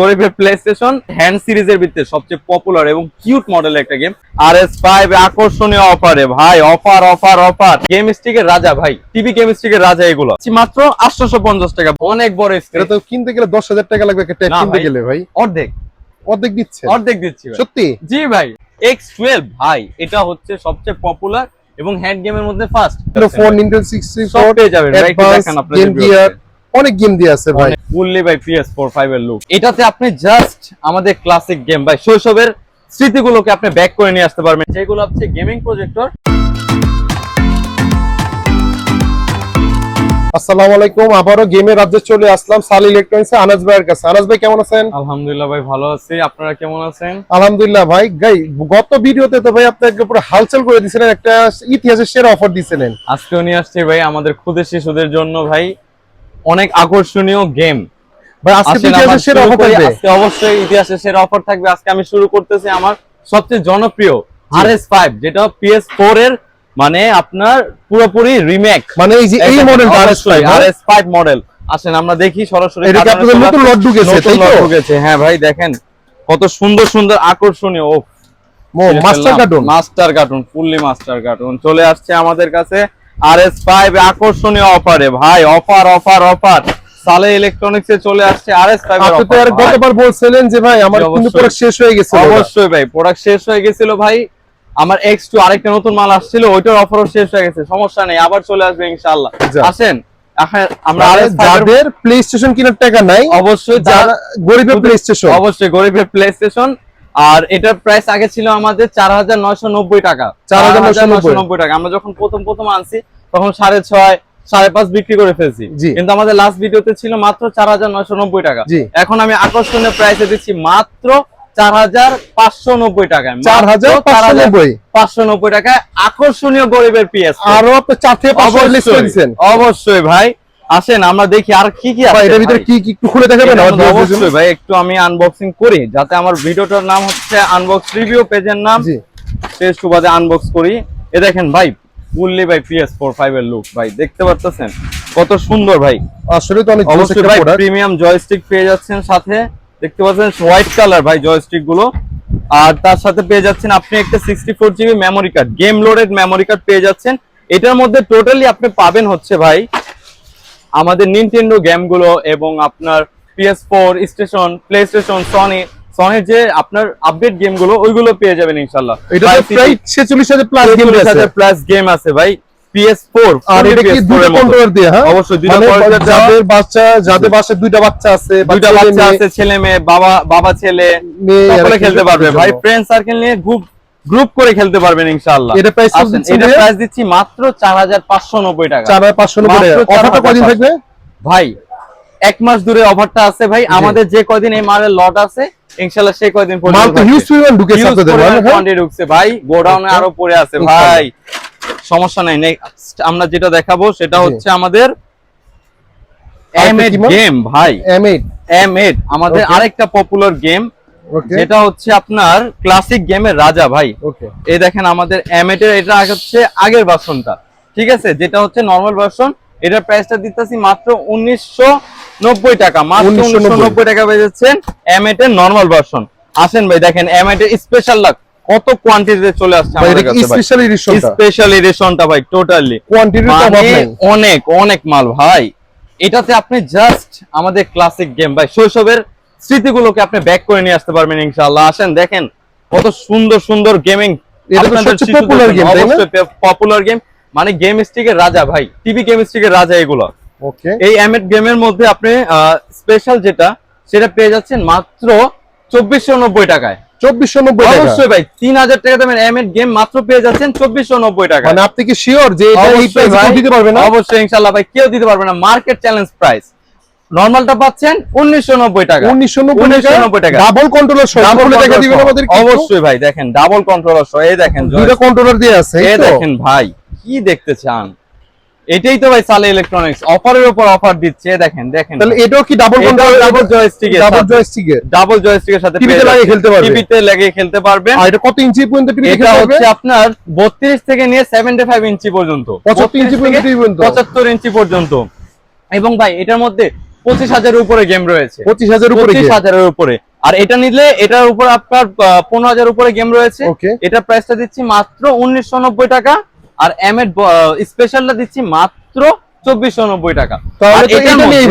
গরিবের play station hand সিরিজের ভিতরে সবচেয়ে পপুলার এবং কিউট মডেলের একটা গেম আর এস ফাইভ আকর্ষণীয় অফারে ভাই অফার অফার অফার গেম স্টিকের রাজা ভাই টিভি গেম স্টিকের রাজা এগুলো। মাত্র আটশোশো পঞ্চাশ টাকা। অনেক বড় এটা তো কিনতে গেলে দশ হাজার টাকা লাগবে একটা কিনতে ভাই। গেলে ভাই। অর্ধেক। অর্ধেক দিচ্ছে? অর্ধেক দিচ্ছি সত্যি? জি ভাই। এক্স টুয়েলভ ভাই এটা হচ্ছে সবচেয়ে পপুলার এবং হ্যান্ড গেমের মধ্যে ফার্স্ট ফোন নিনটেন্ডো সিক্সটি সব ফোর পেয়ে যাবেন আপনাদের গিয়ার অনেক গেম দিয়ে আছে ভাই। ফুললি পিএস ফোর ফাইভ এর লুক এটাতে আপনি জাস্ট আমাদের ক্লাসিক গেম ভাই শৈশবের স্মৃতিগুলোকে আপনি ব্যাক করে নিয়ে আসতে পারবেন। যেগুলো হচ্ছে গেমিং প্রজেক্টর আসসালামু আলাইকুম আবারও গেমের রাজ্যে চলে আসলাম সাল ইলেকট্রনিক্স আনাজ ভাইয়ের কাছে। আনাজ ভাই কেমন আছেন? আলহামদুলিল্লাহ ভাই ভালো আছি। আপনারা কেমন আছেন? আলহামদুলিল্লাহ ভাই গাই গত ভিডিওতে তো ভাই আপনাকে পুরো হালচাল করে দিয়েছিলেন একটা ইতিহাসের সেরা অফার দিয়েছিলেন আজকেও নিয়ে আসছি ভাই আমাদের ক্ষুদে শিশুদের জন্য ভাই। অনেক আকর্ষণীয় গেম। আজকে অবশ্যই ইতিহাসের সেরা অফার থাকবে। আজকে আমি শুরু করতেছি আমার সবচেয়ে জনপ্রিয় আর এস ফাইভ যেটা পিএস ফোর এর মানে আপনার পুরোপুরি রিমেক মানে এই যে এই মডেলটা আর আর এস ফাইভ মডেল আসেন আমরা দেখি সরাসরি এটা আপনাদের নতুন লট ঢুকেছে, তাই তো? ঢুকেছে হ্যাঁ ভাই দেখেন কত সুন্দর সুন্দর আকর্ষণীয় ও master cartoon. Master cartoon fully master cartoon. চলে আসছে আমাদের কাছে আর এস ফাইভ আকর্ষণীয় অফারে ভাই অফার অফার অফার সালে ইলেকট্রনিক্স এ চলে আসছে আর এস ফাইভ আপনি তো গতবার বলছিলেন যে ভাই আমার কিন্তু অবশ্যই। পুরো শেষ হয়ে গেছে অবশ্যই ভাই প্রোডাক্ট শেষ হয়ে গেছিল ভাই। আমার এক্স টু আরেকটা নতুন মাল আসছিল ওইটার অফারও শেষ হয়ে গেছে। সমস্যা নেই আবার চলে আসবে ইনশাআল্লাহ। আসেন এখন আমরা যাদের প্লে স্টেশন কেনার টাকা নাই অবশ্যই যারা গরিবের প্লে স্টেশন অবশ্যই গরিবের প্লে স্টেশন আর এটার প্রাইস আগে ছিল আমাদের চার হাজার নয়শো নব্বই টাকা। 4,990 নব্বই। টাকা। আমরা যখন প্রথম প্রথম আনছি তখন সাড়ে ছয় সাড়ে পাঁচ বিক্রি করে ফেলছি। কিন্তু আমাদের লাস্ট ভিডিওতে ছিল মাত্র চার হাজার নয়শো নব্বই টাকা। এখন আমি আকর্ষণীয় প্রাইসে দিচ্ছি মাত্র চার হাজার পাঁচশো নব্বই টাকায়। চার হাজার পাঁচশো নব্বই। টাকায় আকর্ষণীয় গরিবের পিএস আরও চার থেকে অবশ্যই ভাই। আসেন আমরা দেখি আর কি কি আছে এটার ভিতরে কি কি একটু খুলে দেখাবেন? অবশ্যই ভাই একটু আমি আনবক্সিং করি যাতে আমার ভিডিওটার নাম হচ্ছে আনবক্স রিভিউ পেজের নাম। জি। পেজ টু বাদে আনবক্স করি। এ দেখেন ভাই ফুললি ভাই পিএস ফোর ফাইভ এর লুক ভাই দেখতে পারতেছেন? কত সুন্দর ভাই। আসলে তো অনেক অবশ্যই ভাই প্রিমিয়াম জয়স্টিক পেয়ে যাচ্ছেন সাথে। দেখতে পাচ্ছেন হোয়াইট কালার ভাই জয়স্টিকগুলো আর তার সাথে পেয়ে যাচ্ছেন আপনি একটা sixty four GB memory card game loaded memory card পেয়ে যাচ্ছেন। এটার মধ্যে টোটালি আপনি পাবেন হচ্ছে ভাই আমাদের নিনটেন্ডো গেমগুলো এবং আপনার PS four station play station Sony সনির যে আপনার আপডেট গেমগুলো ওইগুলো পেয়ে যাবেন ইনশাল্লাহ। এটা প্রায় ছেচল্লিশ হাজার প্লাস গেম আছে। প্লাস গেম আছে ভাই। পিএস ফোর আর এটা কি দুটো কন্ট্রোলার দিয়ে হ্যাঁ? অবশ্যই মানে যাদের বাচ্চা যাদের বাসায় দুইটা বাচ্চা আছে দুইটা বাচ্চা আছে ছেলে মেয়ে বাবা বাবা ছেলে সকলে খেলতে পারবে। ভাই ফ্রেন্ড সার্কেল নিয়ে গ্রুপ গ্রুপ করে খেলতে পারবেন ইনশাআল্লাহ। এটা কত এটা প্রাইস দিচ্ছি মাত্র 4590 টাকা। চার হাজার পাঁচশো নব্বই মাত্র টাকা অফারটা 4,500 থাকবে? ভাই এক মাস দূরে অফারটা আছে ভাই। আমাদের যে কয়দিন এই মালের লট আছে ইনশাআল্লাহ সেই কয়দিন পর্যন্ত মাল তো হিউজ পরিমাণ মানে, হ্যাঁ? কোয়ান্টিটি ঢুকছে ভাই। গোডাউনে আরও পড়ে আছে ভাই। সমস্যা নাই। নেক্সট আমরা যেটা দেখাবো সেটা হচ্ছে আমাদের আরেকটা এম কি গেম ভাই। M8 এম এইট আমাদের আরেকটা পপুলার গেম যেটা হচ্ছে আপনার ক্লাসিক গেমের রাজা ভাই। ওকে এই দেখেন আমাদের এম এর এটা হচ্ছে আগের ভার্সনটা ঠিক আছে? যেটা হচ্ছে নর্মাল ভার্সন এটার প্রাইসটা দিতেছি মাত্র উনিশশো নব্বই টাকা। মাত্র 1990 উনিশশো নব্বই টাকা পেয়ে যাচ্ছেন এম নর্মাল ভার্সন আসেন ভাই দেখেন এম এর স্পেশাল লাক কত কোয়ান্টিটিতে চলে আসছে আমাদের কাছে ভাই। স্পেশাল এডিশনটা স্পেশাল এডিশনটা ভাই টোটালি কোয়ান্টিটির তো অভাব মানে নাই। অনেক অনেক মাল ভাই। এটাতে আপনি জাস্ট আমাদের ক্লাসিক গেম ভাই শৈশবের স্মৃতিগুলোকে আপনি ব্যাক করে নিয়ে আসতে পারবেন ইনশাআল্লাহ। আসেন দেখেন কত সুন্দর সুন্দর গেমিং? পপুলার গেম মানে গেম স্টিকের রাজা ভাই টিভি গেম স্টিকের রাজা এগুলো। ওকে এই এমএড গেমের মধ্যে আপনি স্পেশাল যেটা সেটা পেয়ে যাচ্ছেন মাত্র চব্বিশশো নব্বই টাকায়। চব্বিশশো নব্বই অবশ্যই ভাই তিন হাজার টাকা দামের এমএড গেম মাত্র পেয়ে যাচ্ছেন চব্বিশশো নব্বই টাকা মানে আপনি কি শিওর যে দিতে পারবে না? অবশ্যই ইনশাল্লাহ ভাই কেউ দিতে পারবে না। মার্কেট চ্যালেঞ্জ প্রাইস নরমালটা পাচ্ছেন টাকা। উনিশশো নব্বই 1990 টাকা। ডাবল কন্ট্রোলার সহ। Double খুলে দিবেন আমাদের অবশ্যই ভাই দেখেন ডাবল কন্ট্রোলার সহ। এই দেখেন কন্ট্রোলার দিয়ে আছে এই দেখেন ভাই কি দেখতে চান? এটাই তো ভাই সালে ইলেকট্রনিক্স অফারের উপর অফার দিচ্ছে দেখেন দেখেন। তাহলে এটাও কি ডাবল কন্ট্রোলার ডাবল ডাবল জয়স্টিকের সাথে। লাগিয়ে খেলতে পারবে। টিভিতে লাগিয়ে খেলতে পারবেন। আর এটা কত ইঞ্চি পর্যন্ত টিভি এটা হচ্ছে আপনার বত্রিশ থেকে নিয়ে সেভেন্টি ফাইভ ইঞ্চি পর্যন্ত। 75 ইঞ্চি পর্যন্ত ইঞ্চি পর্যন্ত। এবং ভাই এটার মধ্যে পঁচিশ হাজারের উপরে গেম রয়েছে। পঁচিশ হাজার উপরে পঁচিশ হাজারের উপরে। আর এটা নিলে এটার উপর আপনার পনেরো হাজার উপরে গেম রয়েছে। এটা প্রাইসটা দিচ্ছি মাত্র উনিশশো নব্বই টাকা। আর এম এড স্পেশালটা দিচ্ছি মাত্র চব্বিশশো নব্বই টাকা।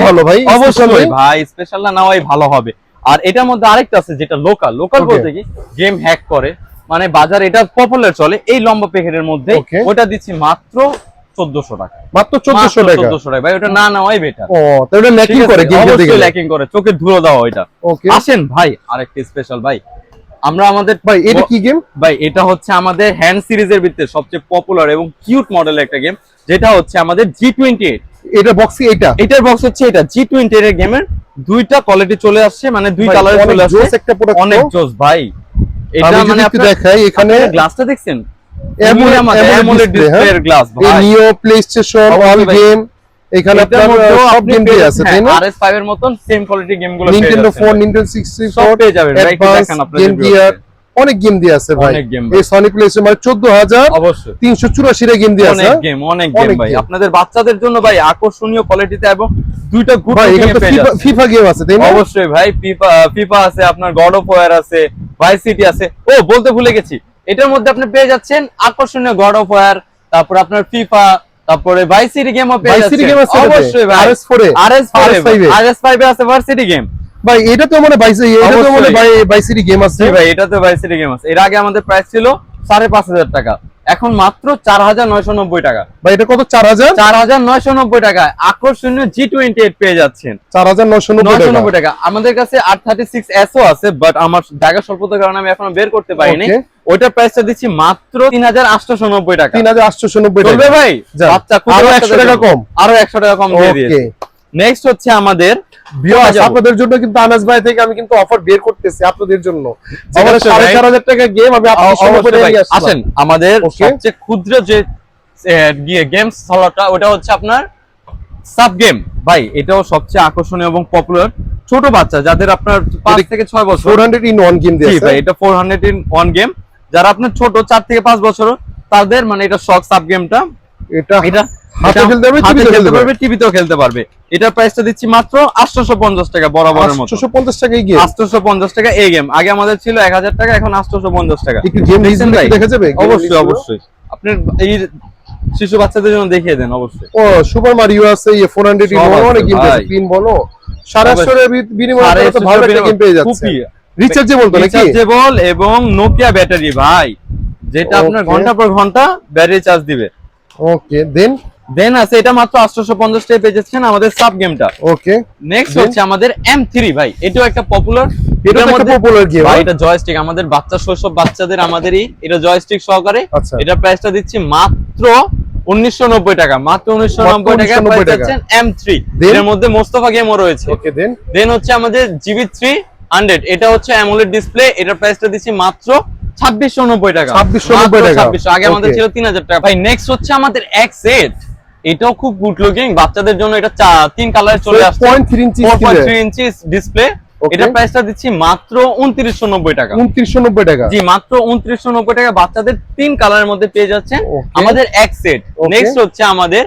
ভালো ভাই অবশ্যই। ভাই স্পেশালটা নেওয়াই ভালো হবে। আর এটার মধ্যে আরেকটা আছে যেটা লোকাল লোকাল বলতে কি গেম হ্যাক করে। মানে বাজারে এটা পপুলার চলে। এই লম্বা প্যাকেটের মধ্যে. ওটা দিচ্ছি মাত্র চোদ্দশো টাকা। মাত্র চোদ্দশো টাকা? চোদ্দশো টাকা। ভাই ওটা না নেওয়াই বেটার ও তাহলে ল্যাকিং করে গেম খেলতে ল্যাকিং করে। চোখে ধুলো দেওয়া ওইটা। ওকে আসেন ভাই আরেকটা স্পেশাল ভাই। আমরা আমাদের ভাই এটা কি গেম ভাই এটা হচ্ছে আমাদের হ্যান্ড সিরিজের ভিতরে সবচেয়ে পপুলার এবং কিউট মডেলের একটা গেম যেটা হচ্ছে আমাদের জি টোয়েন্টি এইট এটা বক্সি এটা? এটার বক্স হচ্ছে এটা জি টোয়েন্টি এর গেমের দুইটা কোয়ালিটি চলে আসছে মানে দুই কালারে চলে আসছে। অনেক জোস ভাই। এটা মানে একটু দেখাই এখানে গ্লাসটা দেখছেন? হ্যাঁ? এখানে আপনার সব গেম আছে তাই না? হ্যাঁ, RS5 এর মতন সেম কোয়ালিটি গেমগুলো পেয়ে নিনটেন্ডো যাচ্ছেন ফোন ভাই। নিনটেন্ডো 64 পেয়ে যাবেন ভাই একটু অ্যাডভান্স আপনাদের গেম গিয়ার অনেক গেম দিয়ে আছে ভাই। এই সনি প্লে স্টেশন মানে 14000 অবশ্যই। 384 এর গেম দিয়ে আছে অনেক হ্যাঁ? গেম অনেক গেম ভাই। আপনাদের বাচ্চাদের জন্য ভাই আকর্ষণীয় কোয়ালিটিতে এবং দুইটা ভাই এখানে ফিফা গেম আছে তাই না? অবশ্যই ভাই ফিফা ফিফা আছে আপনার গড অফ ওয়ার আছে ভাই সিটি আছে। ও বলতে ভুলে গেছি। এটার মধ্যে আপনি পেয়ে যাচ্ছেন আকর্ষণীয় গড অফ ওয়ার তারপর আপনার ফিফা তারপরে ভাই সিটি গেমও পেয়ে যাচ্ছেন। অবশ্যই ভাই। RS4 এ? RS4 এ RS5 এ? RS5 এ আছে ভার্সিটি গেম ভাই এটা তো মানে বাইসি এটা তো মানে অবশ্যই। ভাই বাইসিটি গেম আছে। ভাই এটা তো ভাই সিটি গেম আছে। এর আগে আমাদের প্রাইস ছিল সাড়ে পাঁচ হাজার টাকা। এখন মাত্র চার হাজার নয়শো নব্বই টাকা। ভাই এটা কত? 4000 চার হাজার নয়শো নব্বই টাকায় আকর্ষণীয় জি টোয়েন্টি এইট পেয়ে যাচ্ছেন। 4990 নয়শো নব্বই টাকা। আমাদের কাছে আট থার্টি সিক্স এসও আছে বাট আমার জায়গা স্বল্পতার কারণে আমি এখনও বের করতে পারিনি। ওইটার প্রাইসটা দিচ্ছি মাত্র তিন হাজার আটশো নব্বই টাকা। 3890 চলবে টাকা। ভাই? বাচ্চা আরও 100 টাকা কম। আরও একশো টাকা কম দিয়ে দিয়েছে। নেক্সট হচ্ছে আমাদের আপনাদের জন্য কিন্তু আনাস ভাই থেকে আমি কিন্তু অফার বের করতেছি আপনাদের জন্য। হাজার টাকা গেম আমি। আসেন আমাদের. সবচেয়ে ক্ষুদ্র যে গেমস হলটা ওটা হচ্ছে আপনার সাব গেম ভাই এটাও সবচেয়ে আকর্ষণীয় এবং পপুলার ছোট বাচ্চা যাদের আপনার পাঁচ থেকে ছয় বছর। 400 ইন ওয়ান গেম ভাই এটা four hundred in one game যারা আপনার ছোট চার থেকে পাঁচ বছর তাদের মানে এটা শখ সাব গেমটা। এটা এটা টিভিতেও খেলতে পারবে এটার প্রাইসটা দিচ্ছি মাত্র আটশোশো পঞ্চাশ টাকা বরাবরের মতো। 850 টাকায় গেম আটশোশো পঞ্চাশ টাকা এই গেম আগে আমাদের ছিল এক হাজার টাকা এখন আটশোশো পঞ্চাশ টাকা? দেখা যাবে অবশ্যই অবশ্যই। আপনার এই শিশু বাচ্চাদের জন্য দেখিয়ে দেন অবশ্যই। ও সুপার মারিও আছে 400 ইন সব অনেক গেম আছে পিন বলো। সাড়ে সব বিনিময়ে ভালো একটা গেম পেয়ে যাচ্ছে রিচার্জেবল তো নাকি? রিচার্জেবল এবং নোকিয়া ব্যাটারি ভাই। যেটা আপনার ঘণ্টা পর ঘণ্টা ব্যাটারি চার্জ দিবে। ওকে দেন দেন আছে এটা মাত্র আটশোশো পঞ্চাশ টাকা পেয়ে যাচ্ছেন আমাদের সাব গেমটা ওকে নেক্সট হচ্ছে আমাদের এম থ্রি ভাই। এটাও একটা পপুলার এটা একটা পপুলার গেম ভাই এটা জয়স্টিক আমাদের বাচ্চা শৈশব বাচ্চাদের আমাদেরই এটা জয়স্টিক সহকারে। আচ্ছা। এটা প্রাইসটা দিচ্ছি মাত্র উনিশশো নব্বই টাকা। মাত্র উনিশশো নব্বই টাকা 1990 প্রাইস টাকা। যাচ্ছেন থ্রি Then? এর মধ্যে মোস্তফা গেমও রয়েছে। ওকে দেন দেন হচ্ছে আমাদের জিবি থ্রি হান্ড্রেড। এটা হচ্ছে অ্যামোলেড ডিসপ্লে এটার প্রাইসটা দিচ্ছি মাত্র ছাব্বিশশো নব্বই টাকা। 2690 টাকা। ছাব্বিশশো। আগে আমাদের ছিল তিন হাজার টাকা। ভাই নেক্সট হচ্ছে আমাদের এটাও খুব গুড লুকিং বাচ্চাদের জন্য এটা তিন কালারে চলে আসছে। 4.3 inch point three inch display এটা প্রাইসটা দিচ্ছি মাত্র উনত্রিশশো নব্বই টাকা। 2990 টাকা। জি মাত্র উনত্রিশশো নব্বই টাকা। বাচ্চাদের তিন কালারের মধ্যে পেয়ে যাচ্ছেন আমাদের এক্স সেট নেক্সট হচ্ছে আমাদের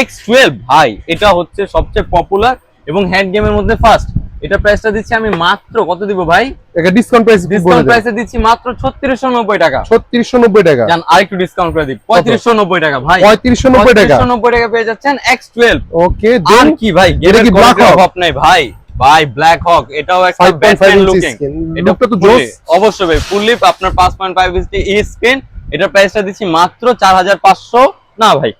এক্স টুয়েলভ ভাই এটা হচ্ছে সবচেয়ে পপুলার এবং হ্যান্ড গেমের মধ্যে ফার্স্ট এটা প্রাইসটা দিচ্ছি আমি মাত্র কত দিব ভাই? এটা ডিসকাউন্ট প্রাইস ডিসকাউন্ট প্রাইসে দিচ্ছি মাত্র ছত্রিশশো নব্বই টাকা। 3690 টাকা। জান আরেকটু ডিসকাউন্ট করে দিই। পঁয়ত্রিশশো নব্বই টাকা ভাই। 3590 টাকা। পঁয়ত্রিশশো নব্বই টাকা পেয়ে যাচ্ছেন এক্স টুয়েলভ ওকে আর দেন কি ভাই এটা কি Hawk? অভাব নাই ভাই। ভাই ব্ল্যাক হক এটাও একটা ব্যাটম্যান লুকিং এটা তো জোস। অবশ্যই ভাই ফুললি আপনার 5.5 ইঞ্চি ই স্ক্রিন এটার প্রাইসটা দিচ্ছি মাত্র 4500 না ভাই।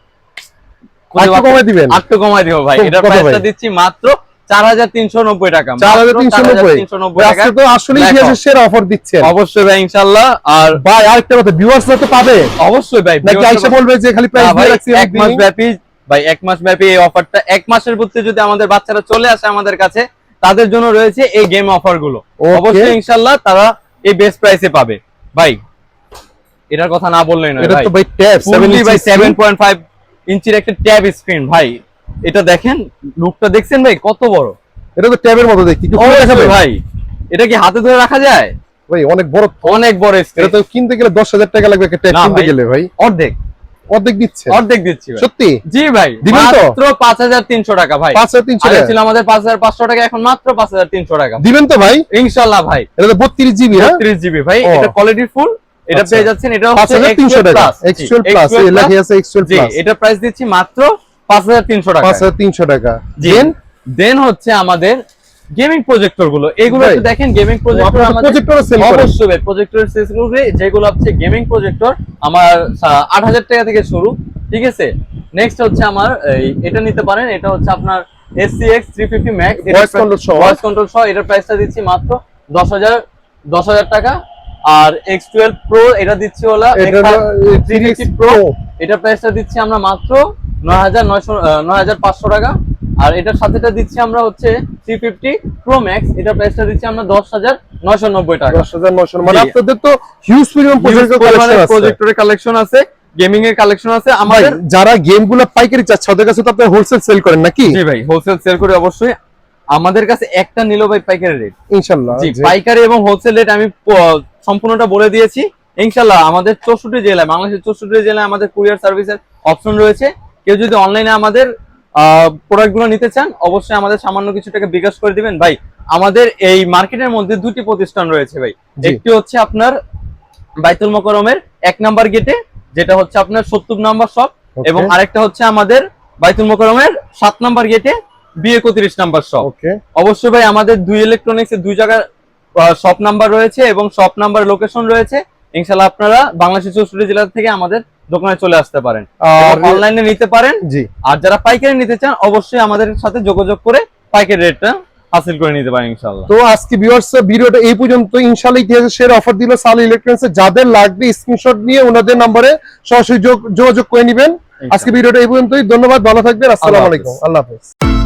আরেকটু কমায় দিবেন? আটটু কমাই দিও ভাই। এটার প্রাইসটা দিচ্ছি মাত্র 4390 টাকা। মাত্র 4390 4390 টাকা। আজকে তো আসলে ইতিহাসের সেরা অফার দিচ্ছেন। অবশ্যই ভাই ইনশাআল্লাহ আর ভাই আরেকটা কথা ভিউয়ার্সরা তো পাবে। অবশ্যই ভাই নাকি আইসা বলবে যে খালি প্রাইস দিয়ে রাখছি এক মাস ব্যাপী ভাই এক মাস ব্যাপী এই অফারটা এক মাসের মধ্যে যদি আমাদের বাচ্চারা চলে আসে আমাদের কাছে তাদের জন্য রয়েছে এই গেম অফারগুলো অবশ্যই ইনশাল্লাহ তারা এই বেস্ট প্রাইসে পাবে। ভাই এটার কথা না বললেই নয় এটা ভাই। তো ভাই ট্যাব ফুললি ভাই 7 7.5 ইঞ্চির একটা ট্যাব স্ক্রিন ভাই। এটা দেখেন লুকটা দেখছেন ভাই? কত বড়? এটা তো ট্যাবের মতো দেখি ভাই। এটা কি হাতে ধরে রাখা যায়? ভাই অনেক বড় অনেক বড় এটা তো কিনতে গেলে 10000 টাকা লাগবে একটা ট্যাব কিনতে গেলে ভাই। অর্ধেক। অর্ধেক দিচ্ছে? অর্ধেক দিচ্ছি ভাই। সত্যি? জি ভাই দিবেন তো? মাত্র পাঁচ হাজার তিনশো টাকা ভাই। পাঁচ হাজার তিনশো আগে টাকা? ছিল আমাদের পাঁচ হাজার পাঁচশো টাকা এখন মাত্র পাঁচ হাজার তিনশো টাকা। দিবেন তো ভাই? ইনশাল্লাহ ভাই। এটা তো বত্রিশ জিবি হ্যাঁ? ত্রিশ জিবি ভাই এটা কোয়ালিটি ফুল এটা আচ্ছা। পেয়ে যাচ্ছেন এটা হচ্ছে হাজার তিনশো টাকা। এক্সটুয়েল প্লাস এই লেখা আছে এক্সটুয়েল জি প্লাস এটা প্রাইস দিচ্ছি মাত্র পাঁচ হাজার তিনশো টাকা। দেন দেন হচ্ছে আমাদের গেমিং প্রজেক্টরগুলো। এগুলো একটু দেখেন গেমিং প্রজেক্টর আমাদের সেল অবশ্যই যেগুলো হচ্ছে গেমিং প্রজেক্টর আমার আট হাজার টাকা থেকে শুরু ঠিক আছে? নেক্সট হচ্ছে আমার এটা নিতে পারেন এটা হচ্ছে আপনার সহ। ভয়েস কন্ট্রোল সহ এটার প্রাইসটা দিচ্ছি মাত্র টাকা। আর এটা দিচ্ছি হলো এটা প্রাইসটা দিচ্ছি আমরা মাত্র নয় হাজার নয়শো নয় হাজার পাঁচশো টাকা। আর এটার সাথেটা দিচ্ছি আমরা হচ্ছে থ্রি ফিফটি প্রো ম্যাক্স এটার প্রাইসটা দিচ্ছি আমরা দশ হাজার নয়শো নব্বই টাকা। দশ হাজার মানে আপনাদের তো হিউজ পরিমাণ প্রজেক্টরের কালেকশন আছে। গেমিং এর কালেকশন আছে। আমাদের যারা গেমগুলো পাইকারি চাচ্ছে ওদের কাছে তো আপনারা হোলসেল সেল করেন নাকি? জি ভাই হোলসেল সেল করে অবশ্যই। আমাদের কাছে একটা নিলো ভাই পাইকারি রেট ইনশাল্লাহ জি পাইকারি এবং হোলসেল রেট আমি সম্পূর্ণটা বলে দিয়েছি। ইনশাল্লাহ আমাদের চৌষট্টি জেলায় বাংলাদেশের চৌষট্টি জেলায় আমাদের কুরিয়ার সার্ভিসের অপশন রয়েছে। কেউ যদি অনলাইনে আমাদের প্রোডাক্টগুলো নিতে চান অবশ্যই আমাদের সামান্য কিছু টাকা বিকাশ করে দিবেন। ভাই আমাদের এই মার্কেটের মধ্যে দুটি প্রতিষ্ঠান রয়েছে ভাই। একটি হচ্ছে আপনার বাইতুল মোকরমের এক নাম্বার গেটে যেটা হচ্ছে আপনার সত্তর নাম্বার শপ এবং আরেকটা হচ্ছে আমাদের বাইতুল মোকরমের সাত নাম্বার গেটে বি একত্রিশ নাম্বার শপ। অবশ্যই ভাই আমাদের দুই ইলেকট্রনিক্স দুই জায়গার শপ নাম্বার রয়েছে এবং শপ নাম্বার লোকেশন রয়েছে। ইনশাল্লাহ আপনারা বাংলাদেশের চৌষট্টি জেলা থেকে আমাদের দোকানে চলে আসতে পারেন। অনলাইনে নিতে পারেন। জি। আর যারা পাইকারি নিতে চান অবশ্যই আমাদের সাথে যোগাযোগ করে পাইকারি রেটটা হাসিল করে নিতে পারেন তো আজকে ভিউয়ার্স ভিডিওটা এই পর্যন্ত। ইনশাআল্লাহ অফার দিল সাল ইলেকট্রনিক্স যাদের লাগবে স্ক্রিনশট নিয়ে ওনাদের নম্বরে সরাসরি যোগাযোগ করে নেবেন। আজকে ভিডিওটা এই পর্যন্তই। ধন্যবাদ ভালো থাকবেন। আসসালামু আলাইকুম। আল্লাহ হাফেজ।